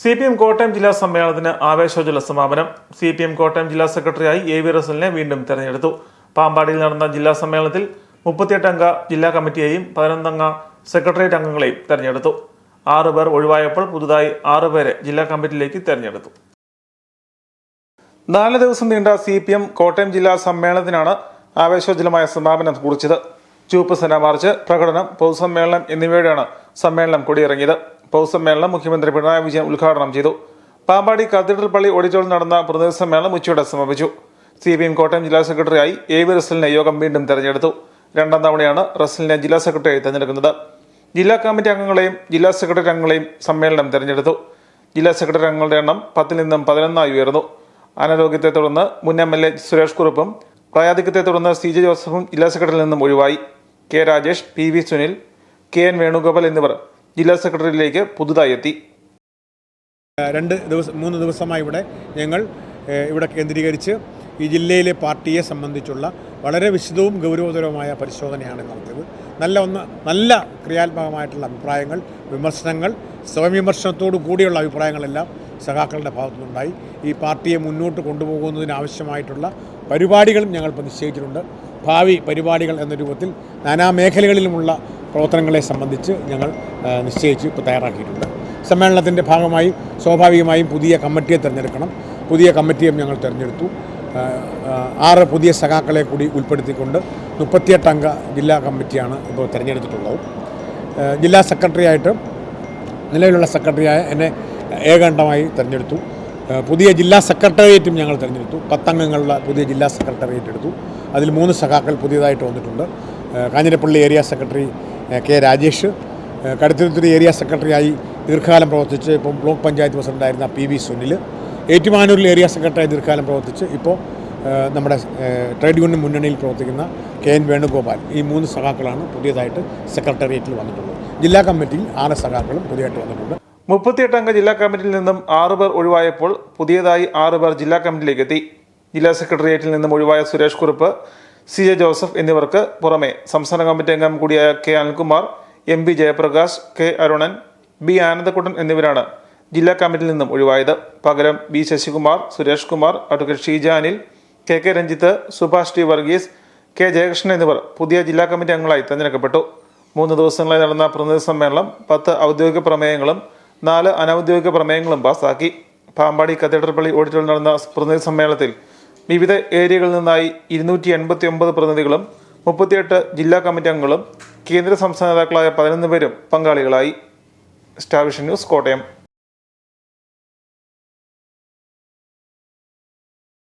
C P M Kottayam ജില്ലാ സമ്മേളനത്തിന് ആവേശോജ്വല സമാപനം. സി പി എം കോട്ടയം ജില്ലാ സെക്രട്ടറിയായി എ വി റസലിനെ വീണ്ടും തെരഞ്ഞെടുത്തു. പാമ്പാടിയിൽ നടന്ന ജില്ലാ സമ്മേളനത്തിൽ മുപ്പത്തിയെട്ട് അംഗ ജില്ലാ കമ്മിറ്റിയെയും പതിനൊന്നംഗ സെക്രട്ടേറിയറ്റ് അംഗങ്ങളെയും തെരഞ്ഞെടുത്തു. ആറു പേർ ഒഴിവായപ്പോൾ പുതുതായി ആറുപേരെ ജില്ലാ കമ്മിറ്റിയിലേക്ക് തെരഞ്ഞെടുത്തു. നാല് ദിവസം നീണ്ട സി പി എം കോട്ടയം ജില്ലാ സമ്മേളനത്തിനാണ് ആവേശോജ്വലമായ സമാപനം കുറിച്ചത്. ചൂപ്പ് സെന മാർച്ച് പ്രകടനം പൊതുസമ്മേളനം എന്നിവയുടെയാണ് സമ്മേളനം കൊടിയിറങ്ങിയത്. പൊതുസമ്മേളനം മുഖ്യമന്ത്രി പിണറായി വിജയൻ ഉദ്ഘാടനം ചെയ്തു. പാമ്പാടി കത്തീഡ്രൽ പള്ളി ഓഡിറ്റോറിയം നടന്ന പ്രതിനിധി സമ്മേളനം ഉച്ചയോടെ സമാപിച്ചു. സി പി എം കോട്ടയം ജില്ലാ സെക്രട്ടറിയായി എ വി റസലിനെ യോഗം വീണ്ടും തെരഞ്ഞെടുത്തു. രണ്ടാം തവണയാണ് റസലിനെ ജില്ലാ സെക്രട്ടറിയായി തെരഞ്ഞെടുക്കുന്നത്. ജില്ലാ കമ്മിറ്റി അംഗങ്ങളെയും ജില്ലാ സെക്രട്ടറി അംഗങ്ങളെയും സമ്മേളനം തെരഞ്ഞെടുത്തു. ജില്ലാ സെക്രട്ടറി അംഗങ്ങളുടെ എണ്ണം പത്തിൽ നിന്നും പതിനൊന്നായി ഉയർന്നു. അനാരോഗ്യത്തെ തുടർന്ന് മുൻ എം എൽ എ സുരേഷ് കുറുപ്പും പ്രായാധിക്യത്തെ തുടർന്ന് സി ജെ ജോസഫും ജില്ലാ സെക്രട്ടറിയിൽ നിന്നും ഒഴിവായി. K Rajesh P V Sunil K N Venugopal എന്നിവർ ജില്ലാ സെക്രട്ടറിയിലേക്ക് പുതുതായി എത്തി. രണ്ട് ദിവസം മൂന്ന് ദിവസമായി ഇവിടെ ഞങ്ങൾ ഇവിടെ കേന്ദ്രീകരിച്ച് ഈ ജില്ലയിലെ പാർട്ടിയെ സംബന്ധിച്ചുള്ള വളരെ വിശദവും ഗൗരവതരവുമായ പരിശോധനയാണ് നടത്തിയത്. നല്ല ഒന്ന് നല്ല ക്രിയാത്മകമായിട്ടുള്ള അഭിപ്രായങ്ങൾ വിമർശനങ്ങൾ സ്വയംവിമർശനത്തോടു കൂടിയുള്ള അഭിപ്രായങ്ങളെല്ലാം സഖാക്കളുടെ ഭാഗത്തുനിന്നുണ്ടായി. ഈ പാർട്ടിയെ മുന്നോട്ട് കൊണ്ടുപോകുന്നതിനാവശ്യമായിട്ടുള്ള പരിപാടികളും ഞങ്ങൾ നിശ്ചയിച്ചിട്ടുണ്ട് ഭാവി പരിപാടികൾ എന്ന രൂപത്തിൽ നാനാ മേഖലകളിലുമുള്ള പ്രവർത്തനങ്ങളെ സംബന്ധിച്ച് ഞങ്ങൾ നിശ്ചയിച്ച് ഇപ്പോൾ തയ്യാറാക്കിയിട്ടുണ്ട്. സമ്മേളനത്തിന്റെ ഭാഗമായി സ്വാഭാവികമായും പുതിയ കമ്മിറ്റിയെ തിരഞ്ഞെടുക്കണം. പുതിയ കമ്മിറ്റിയും ഞങ്ങൾ തിരഞ്ഞെടുത്തു. ആറ് പുതിയ സഖാക്കളെ കൂടി ഉൾപ്പെടുത്തിക്കൊണ്ട് മുപ്പത്തിയെട്ടംഗ ജില്ലാ കമ്മിറ്റിയാണ് ഇപ്പോൾ തിരഞ്ഞെടുത്തിട്ടുള്ളത്. ജില്ലാ സെക്രട്ടറിയായിട്ട് നിലവിലുള്ള സെക്രട്ടറിയായ എന്നെ ഏകണ്ഠമായി തിരഞ്ഞെടുത്തു. പുതിയ ജില്ലാ സെക്രട്ടേറിയറ്റും ഞങ്ങൾ തിരഞ്ഞെടുത്തു. പത്തംഗങ്ങളുള്ള പുതിയ ജില്ലാ സെക്രട്ടേറിയറ്റ് എടുത്തു. അതിൽ മൂന്ന് സഖാക്കൾ പുതിയതായിട്ട് വന്നിട്ടുണ്ട്. Kanjirappally area secretary K Rajesh Kaduthuruthy area സെക്രട്ടറിയായി ദീർഘകാലം പ്രവർത്തിച്ച് ഇപ്പോൾ ബ്ലോക്ക് പഞ്ചായത്ത് പ്രസിഡന്റായിരുന്ന പി വി സുനിൽ ഏറ്റുമാനൂരിൽ ഏരിയ സെക്രട്ടറിയായി ദീർഘകാലം പ്രവർത്തിച്ച് ഇപ്പോൾ നമ്മുടെ ട്രേഡ് യൂണിയൻ മുന്നണിയിൽ പ്രവർത്തിക്കുന്ന കെ എൻ വേണുഗോപാൽ ഈ മൂന്ന് സഖാക്കളാണ് പുതിയതായിട്ട് സെക്രട്ടേറിയറ്റിൽ വന്നിട്ടുള്ളത്. ജില്ലാ കമ്മിറ്റിയിൽ ആറ് സഖാക്കളും പുതിയതായിട്ട് വന്നിട്ടുണ്ട്. അംഗ ജില്ലാ കമ്മിറ്റിയിൽ നിന്നും ആറ് പേർ ഒഴിവായപ്പോൾ പുതിയതായി ആറ് പേർ ജില്ലാ കമ്മിറ്റിയിലേക്ക് എത്തി. ജില്ലാ സെക്രട്ടേറിയറ്റിൽ നിന്നും ഒഴിവായ സുരേഷ് കുറുപ്പ് സി ജെ ജോസഫ് എന്നിവർക്ക് പുറമെ സംസ്ഥാന കമ്മിറ്റി അംഗം കൂടിയായ K Anilkumar M P Jayaprakash K Arunan B Anandakuttan എന്നിവരാണ് ജില്ലാ കമ്മിറ്റിയിൽ നിന്നും ഒഴിവായത്. പകരം B Sasikumar Suresh Kumar advocate Sheeja Anil K K Ranjith Subhash T Varghese K Jayakrishnan എന്നിവർ പുതിയ ജില്ലാ കമ്മിറ്റി അംഗങ്ങളായി തെരഞ്ഞെടുക്കപ്പെട്ടു. മൂന്ന് ദിവസങ്ങളായി നടന്ന പ്രതിനിധി സമ്മേളനം പത്ത് ഔദ്യോഗിക പ്രമേയങ്ങളും നാല് അനൌദ്യോഗിക പ്രമേയങ്ങളും പാസാക്കി. പാമ്പാടി കത്തീഡ്രൽ പള്ളി ഓഡിറ്റോറിയിൽ നടന്ന പ്രതിനിധി സമ്മേളനത്തിൽ വിവിധ ഏരിയകളിൽ നിന്നായി ഇരുന്നൂറ്റി എൺപത്തി ഒമ്പത് പ്രതിനിധികളും മുപ്പത്തിയെട്ട് ജില്ലാ കമ്മിറ്റി അംഗങ്ങളും കേന്ദ്ര സംസ്ഥാന നേതാക്കളായ പതിനൊന്ന് പേരും പങ്കാളികളായി. Star vision news Kottayam.